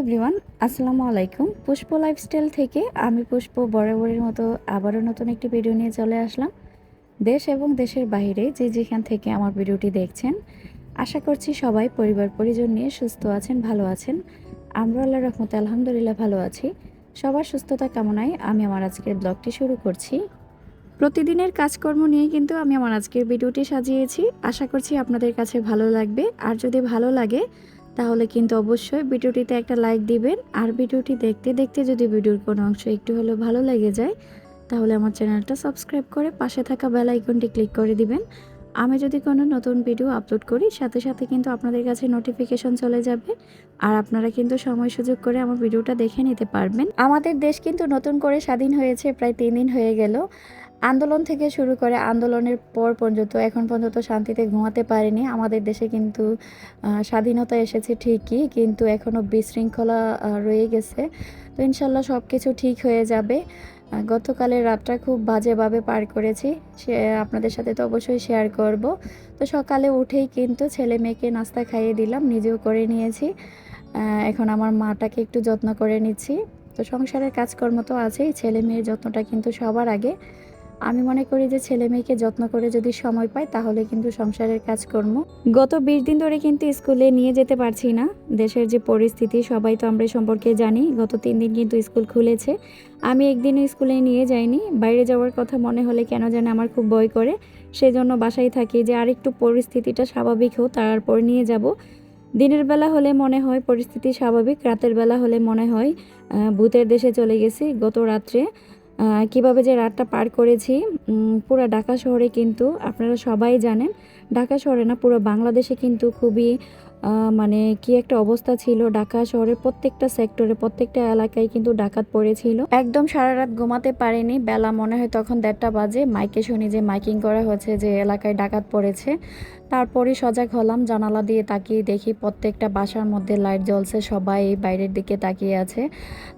Everyone, আসসালামু আলাইকুম। পুষ্প lifestyle থেকে আমি পুষ্প বরাবরের মতো আবারও নতুন একটি ভিডিও নিয়ে চলে আসলাম। দেশ এবং দেশের বাইরে যে যেখান থেকে আমার ভিডিওটি দেখছেন, আশা করছি সবাই পরিবার, পরিজন নিয়ে সুস্থ আছেন, ভালো আছেন। আমরা আল্লাহ রহমতে আলহামদুলিল্লাহ ভালো আছি। সবার সুস্থতা কামনায় আমি আমার আজকের ব্লগটি শুরু করছি। প্রতিদিনের কাজকর্ম নিয়ে কিন্তু আমি আমার আজকের ভিডিওটি সাজিয়েছি। আশা করছি আপনাদের কাছে ভালো লাগবে। আর যদি ভালো লাগে তাহলে কিন্তু অবশ্যই ভিডিওটিতে একটা লাইক দিবেন। আর ভিডিওটি দেখতে দেখতে যদি ভিডিওর কোনো অংশ একটু হলেও ভালো লেগে যায়, তাহলে আমার চ্যানেলটা সাবস্ক্রাইব করে পাশে থাকা বেল আইকনটি ক্লিক করে দিবেন। আমি যদি কোনো নতুন ভিডিও আপলোড করি, সাথে সাথে কিন্তু আপনাদের কাছে নোটিফিকেশন চলে যাবে। আর আপনারা কিন্তু সময় সুযোগ করে আমার ভিডিওটা দেখে নিতে পারবেন। আমাদের দেশ কিন্তু নতুন করে স্বাধীন হয়েছে, প্রায় তিন দিন হয়ে গেল। আন্দোলন থেকে শুরু করে আন্দোলনের পর পর্যন্ত, এখন পর্যন্ত শান্তিতে ঘুমাতে পারেনি। আমাদের দেশে কিন্তু স্বাধীনতা এসেছে ঠিকই, কিন্তু এখনও বিশৃঙ্খলা রয়ে গেছে। তো ইনশাল্লাহ সব কিছু ঠিক হয়ে যাবে। গতকালের রাতটা খুব বাজেভাবে পার করেছি। সে, আপনাদের সাথে তো অবশ্যই শেয়ার করব। তো সকালে উঠেই কিন্তু ছেলে মেয়েকে নাস্তা খাইয়ে দিলাম, নিজেও করে নিয়েছি। এখন আমার মাটাকে একটু যত্ন করে নিচ্ছি। তো সংসারের কাজকর্ম তো আছেই, ছেলে মেয়ের যত্নটা কিন্তু সবার আগে। আমি মনে করি যে ছেলে মেয়েকে যত্ন করে যদি সময় পাই, তাহলে কিন্তু সংসারের কাজকর্ম। গত বিশ দিন ধরে কিন্তু স্কুলে নিয়ে যেতে পারছি না। দেশের যে পরিস্থিতি, সবাই তো আমরা সম্পর্কে জানি। গত তিন দিন কিন্তু স্কুল খুলেছে। আমি একদিনও স্কুলে নিয়ে যাইনি। বাইরে যাওয়ার কথা মনে হলে কেন জানে আমার খুব ভয় করে। সেজন্য বাসায় থাকি যে আরেকটু পরিস্থিতিটা স্বাভাবিক হোক, তারপর নিয়ে যাব। দিনের বেলা হলে মনে হয় পরিস্থিতি স্বাভাবিক, রাতের বেলা হলে মনে হয় ভূতের দেশে চলে গেছি। গত রাত্রে কীভাবে যে রাতটা পার করেছি পুরো ঢাকা শহরে কিন্তু আপনারা সবাই জানেন। ঢাকা শহরে না, পুরো বাংলাদেশে কিন্তু খুবই মানে কি একটা অবস্থা ছিল, ঢাকা শহরের প্রত্যেকটা সেক্টরে প্রত্যেকটা এলাকায় কিন্তু ডাকাত পড়েছিল। একদম সারা রাত ঘুমাতে পারেনি, বেলা মনে হয় তখন দেড়টা বাজে, মাইকে শুনি যে মাইকিং করা হচ্ছে যে এলাকায় ডাকাত পড়েছে। তারপরে সজাগ হলাম, জানালা দিয়ে তাকিয়ে দেখি প্রত্যেকটা বাসার মধ্যে লাইট জ্বলছে, সবাই বাইরের দিকে তাকিয়ে আছে।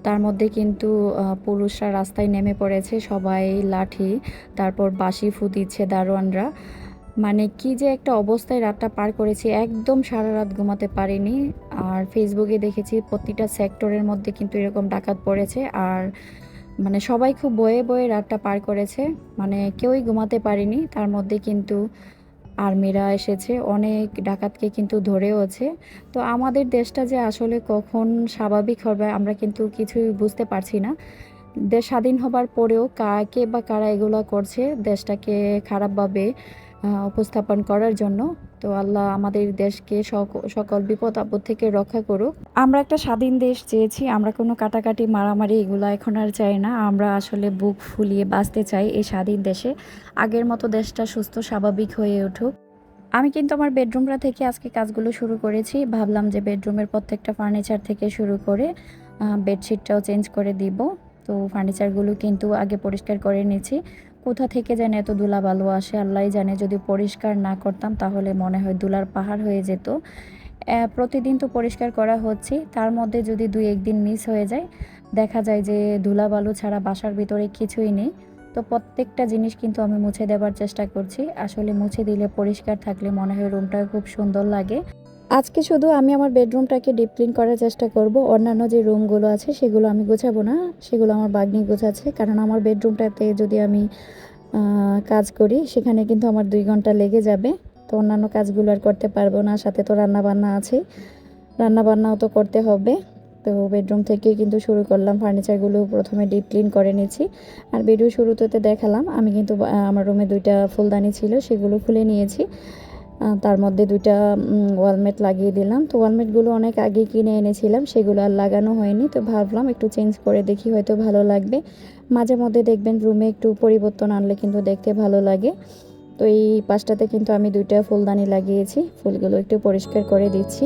তার মধ্যে কিন্তু পুরুষরা রাস্তায় নেমে পড়েছে, সবাই লাঠি, তারপর বাঁশি ফু দিচ্ছে দারোয়ানরা। মানে কি যে একটা অবস্থায় রাতটা পার করেছি, একদম সারা রাত ঘুমাতে পারিনি। আর ফেসবুকে দেখেছি প্রতিটা সেক্টরের মধ্যে কিন্তু এরকম ডাকাত পড়েছে। আর মানে সবাই খুব বয়ে বয়ে রাতটা পার করেছে। মানে কেউই ঘুমাতে পারেনি, তার মধ্যে কিন্তু আর্মিরা এসেছে। অনেক ডাকাতকে কিন্তু ধরেওছে। তো আমাদের দেশটা যে আসলে কখন স্বাভাবিক হবে, আমরা কিন্তু কিছুই বুঝতে পারছি না। দেশ স্বাধীন হবার পরেও কাকে বা কারা এগুলো করছে, দেশটাকে খারাপভাবে উপস্থাপন করার জন্য। তো আল্লাহ আমাদের দেশকে সক- সকল বিপদ আপদ থেকে রক্ষা করুক। আমরা একটা স্বাধীন দেশ চেয়েছি, আমরা কোনো কাটাকাটি মারামারি এগুলো এখন আর চাই না। আমরা আসলে বুক ফুলিয়ে বাঁচতে চাই এই স্বাধীন দেশে। আগের মতো দেশটা সুস্থ, স্বাভাবিক হয়ে উঠুক। আমি কিন্তু আমার বেডরুমটা থেকে আজকে কাজগুলো শুরু করেছি। ভাবলাম যে বেডরুমের প্রত্যেকটা ফার্নিচার থেকে শুরু করে বেডশিটটাও চেঞ্জ করে দিব। তো ফার্নিচারগুলো কিন্তু আগে পরিষ্কার করে নিয়েছি। কোথা থেকে জানে এত ধুলা বালু আসে? আল্লাহ জানে, যদি পরিষ্কার না করতাম তাহলে মনে হয় ধুলার পাহাড় হয়ে যেত। প্রতিদিন তো পরিষ্কার করা হচ্ছে, তার মধ্যে যদি দুই একদিন মিস হয়ে যায়, দেখা যায় যে ধুলা বালু ছাড়া বাসার ভিতরে কিছুই নেই। তো প্রত্যেকটা জিনিস কিন্তু আমি মুছে দেবার চেষ্টা করছি। আসলে মুছে দিলে পরিষ্কার থাকলে মনে হয় রুমটা খুব সুন্দর লাগে। আজকে শুধু আমি আমার বেডরুমটাকে ডিপ ক্লিন করার চেষ্টা করব। অন্যান্য যে রুমগুলো আছে, সেগুলো আমি গোছাবো না। সেগুলো আমার বাগনি গোছাচ্ছে। কারণ আমার বেডরুমটাতে যদি আমি কাজ করি, সেখানে কিন্তু আমার দুই ঘণ্টা লেগে যাবে। তো অন্যান্য কাজগুলো আর করতে পারব না। সাথে তো রান্না বান্না আছে। রান্না বান্নাও তো করতে হবে। তো বেডরুম থেকে কিন্তু শুরু করলাম। ফার্নিচারগুলো প্রথমে ডিপ ক্লিন করে নিয়েছি। আর ভিডিও শুরুতে দেখালাম। আমি কিন্তু আমার রুমে দুইটা ফুলদানি ছিল। সেগুলো খুলে নিয়েছি। তার মধ্যে দুইটা ওয়ালমেট লাগিয়ে দিলাম। তো ওয়ালমেটগুলো অনেক আগে কিনে এনেছিলাম, সেগুলো আর লাগানো হয়নি। তো ভাবলাম একটু চেঞ্জ করে দেখি, হয়তো ভালো লাগবে। মাঝে মধ্যে দেখবেন রুমে একটু পরিবর্তন আনলে কিন্তু দেখতে ভালো লাগে। তো এই পাশটাতে কিন্তু আমি দুইটা ফুলদানি লাগিয়েছি। ফুলগুলো একটু পরিষ্কার করে দিচ্ছি।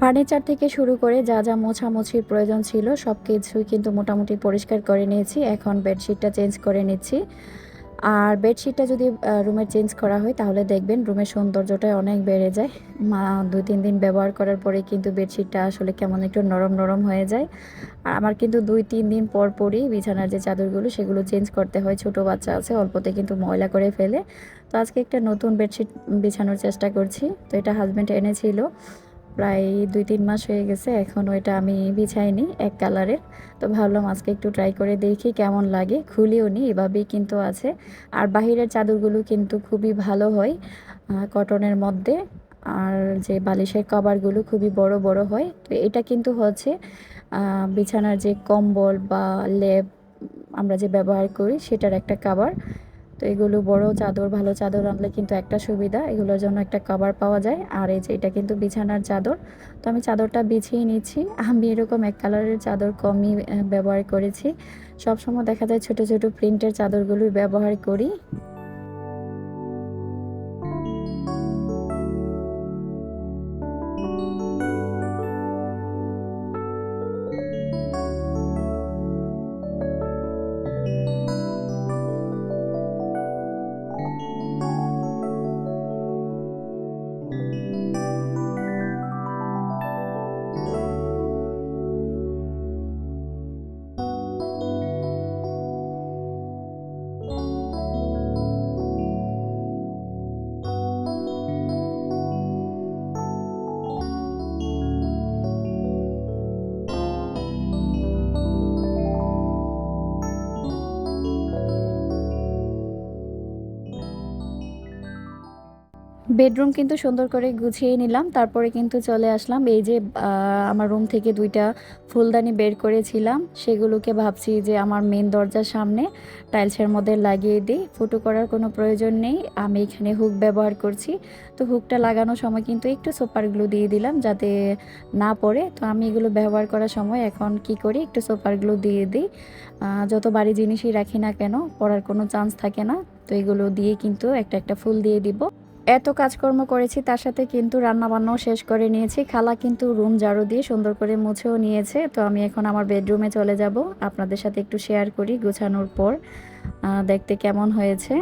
ফার্নিচার থেকে শুরু করে যা যা মোছামুছির প্রয়োজন ছিল, সব কিছুই কিন্তু মোটামুটি পরিষ্কার করে নিয়েছি। এখন বেডশিটটা চেঞ্জ করে নিচ্ছি। আর বেডশিটটা যদি রুমের চেঞ্জ করা হয়, তাহলে দেখবেন রুমের সৌন্দর্যটা অনেক বেড়ে যায়। মা দুই তিন দিন ব্যবহার করার পরে কিন্তু বেডশিটটা আসলে কেমন একটু নরম নরম হয়ে যায়। আর আমার কিন্তু দুই তিন দিন পর পরই বিছানার যে চাদরগুলো, সেগুলো চেঞ্জ করতে হয়। ছোট বাচ্চা আছে, অল্পতে কিন্তু ময়লা করে ফেলে। তো আজকে একটা নতুন বেডশিট বিছানোর চেষ্টা করছি। তো এটা হাজব্যান্ড এনেছিল। প্রায় দুই, তিন মাস হয়ে গেছে, এখন ওইটা আমি বিছাইনি এক কালারের। তো ভাবলাম আজকে একটু ট্রাই করে দেখি কেমন লাগে। খুলিও নি, এভাবেই কিন্তু আছে। আর বাহিরের চাদরগুলো কিন্তু খুবই ভালো হয় কটনের মধ্যে। আর যে বালিশের কভারগুলো খুবই বড় বড় হয়। তো এটা কিন্তু হচ্ছে বিছানার যে কম্বল বা লেপ আমরা যে ব্যবহার করি, সেটার একটা কাভার তো এগুলো বড় চাদর, ভালো চাদর আনলে কিন্তু একটা সুবিধা। এগুলোর জন্য একটা কভার পাওয়া যায়। আর এই যে এটা কিন্তু বিছানার চাদর। তো আমি চাদরটা বিছিয়ে নিচ্ছি। আমি এরকম এক কালারের চাদর কমই ব্যবহার করেছি। সবসময় দেখা যায় ছোট ছোট প্রিন্টের চাদরগুলোই ব্যবহার করি। বেডরুম কিন্তু সুন্দর করে গুছিয়ে নিলাম। তারপরে কিন্তু চলে আসলাম। এই যে আমার রুম থেকে দুইটা ফুলদানি বের করেছিলাম। সেগুলোকে ভাবছি যে আমার মেন দরজার সামনে টাইলসের মধ্যে লাগিয়ে দিই। ফুটো করার কোনো প্রয়োজন নেই। আমি এখানে হুক ব্যবহার করছি। তো হুকটা লাগানোর সময় কিন্তু একটু সুপারগুলো দিয়ে দিলাম যাতে না পড়ে। তো আমি এগুলো ব্যবহার করার সময় এখন কি করি? একটু সুপারগুলো দিয়ে দিই। যত বাড়ি জিনিসই রাখি না কেন, পড়ার কোনো চান্স থাকে না। তো এগুলো দিয়ে কিন্তু একটা একটা ফুল দিয়ে দিব। এত কাজকর্ম করেছি, তার সাথে কিন্তু রান্নাবান্নাও শেষ করে নিয়েছি। খালা কিন্তু রুম ঝাড়ু দিয়ে সুন্দর করে মুছেও নিয়েছে। তো আমি এখন আমার বেডরুমে চলে যাব। আপনাদের সাথে একটু শেয়ার করি গুছানোর পর। দেখতে কেমন হয়েছে।